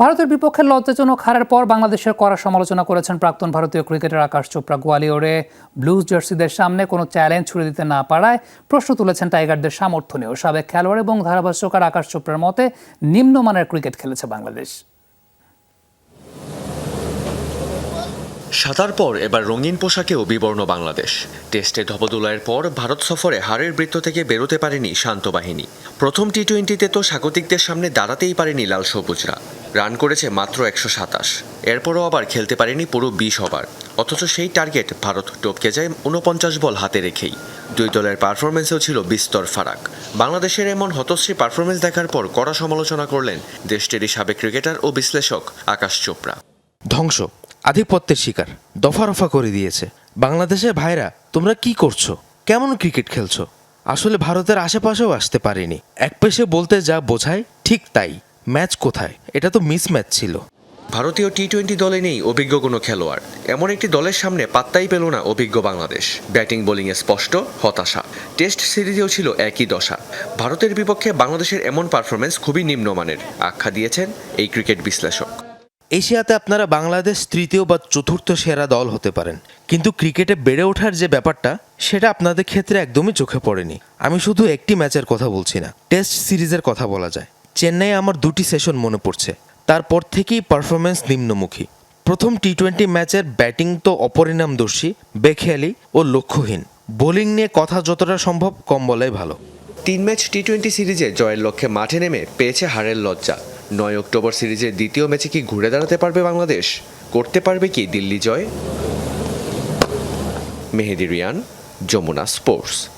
ভারতের বিপক্ষে লজ্জাজনক হারের পর বাংলাদেশের কড়া সমালোচনা করেছেন প্রাক্তন ভারতীয় ক্রিকেটার আকাশ চোপড়া গোয়ালিয়রে। ব্লুজ জার্সিদের সামনে কোনো চ্যালেঞ্জ ছুড়ে দিতে না পারায় প্রশ্ন তুলেছেন টাইগারদের সামর্থ্য নিয়েও। সাবেক খেলোয়াড় এবং ধারাভাষ্যকার আকাশ চোপড়ার মতে নিম্নমানের ক্রিকেট খেলেছে বাংলাদেশ। সাতার পর এবার রঙিন পোশাকেও বিবর্ণ বাংলাদেশ। টেস্টে ধবদুলাইয়ের পর ভারত সফরে হারের বৃত্ত থেকে বেরোতে পারেনি শান্ত বাহিনী। প্রথম টি টোয়েন্টিতে তো স্বাগতিকদের সামনে দাঁড়াতেই পারেনি লাল সবুজরা। রান করেছে মাত্র একশো সাতাশ। এরপরও আবার খেলতে পারেনি পুরো বিশ ওভার। অথচ সেই টার্গেট ভারত টপকে যায় উনপঞ্চাশ বল হাতে রেখেই। দুই দলের পারফরমেন্সেও ছিল বিস্তর ফারাক। বাংলাদেশের এমন হতশ্রী পারফরমেন্স দেখার পর কড়া সমালোচনা করলেন দেশটিরই সাবেক ক্রিকেটার ও বিশ্লেষক আকাশ চোপড়া। ধ্বংস। আধিপত্যের শিকার দফা রফা করে দিয়েছে। বাংলাদেশের ভাইরা, তোমরা কি করছ? কেমন ক্রিকেট খেলছো? আসলে ভারতের আশেপাশেও আসতে পারেনি। এক পেশে বলতে যা বোঝায়, ঠিক তাই। ম্যাচ কোথায়? এটা তো মিস ম্যাচ ছিল। ভারতীয় টি টোয়েন্টি দলে নেই অভিজ্ঞ কোনো খেলোয়াড়। এমন একটি দলের সামনে পাত্তাই পেল না অভিজ্ঞ বাংলাদেশ। ব্যাটিং বোলিংয়ে স্পষ্ট, হতাশা। টেস্ট সিরিজেও ছিল একই দশা। ভারতের বিপক্ষে বাংলাদেশের এমন পারফরমেন্স খুবই নিম্নমানের। আখ্যা দিয়েছেন এই ক্রিকেট বিশ্লেষক। এশিয়াতে আপনারা বাংলাদেশ তৃতীয় বা চতুর্থ সেরা দল হতে পারেন। কিন্তু ক্রিকেটে বেড়ে ওঠার যে ব্যাপারটা, সেটা আপনাদের ক্ষেত্রে একদমই চোখে পড়েনি। আমি শুধু একটি ম্যাচের কথা বলছি না, টেস্ট সিরিজের কথা বলা যায়। চেন্নাই আমার দুটি সেশন মনে পড়ছে। তারপর থেকেই পারফরমেন্স নিম্নমুখী। প্রথম টি টোয়েন্টি ম্যাচের ব্যাটিং তো অপরিণামদর্শী, বেখেয়ালি ও লক্ষ্যহীন। বোলিং নিয়ে কথা যতটা সম্ভব কম বলাই ভালো। তিন ম্যাচ টি টোয়েন্টি সিরিজে জয়ের লক্ষ্যে মাঠে নেমে পেয়েছে হারের লজ্জা। নয় অক্টোবর সিরিজের দ্বিতীয় ম্যাচে কি ঘুরে দাঁড়াতে পারবে বাংলাদেশ? করতে পারবে কি দিল্লি জয়? মেহেদি রিয়ান, যমুনা স্পোর্টস।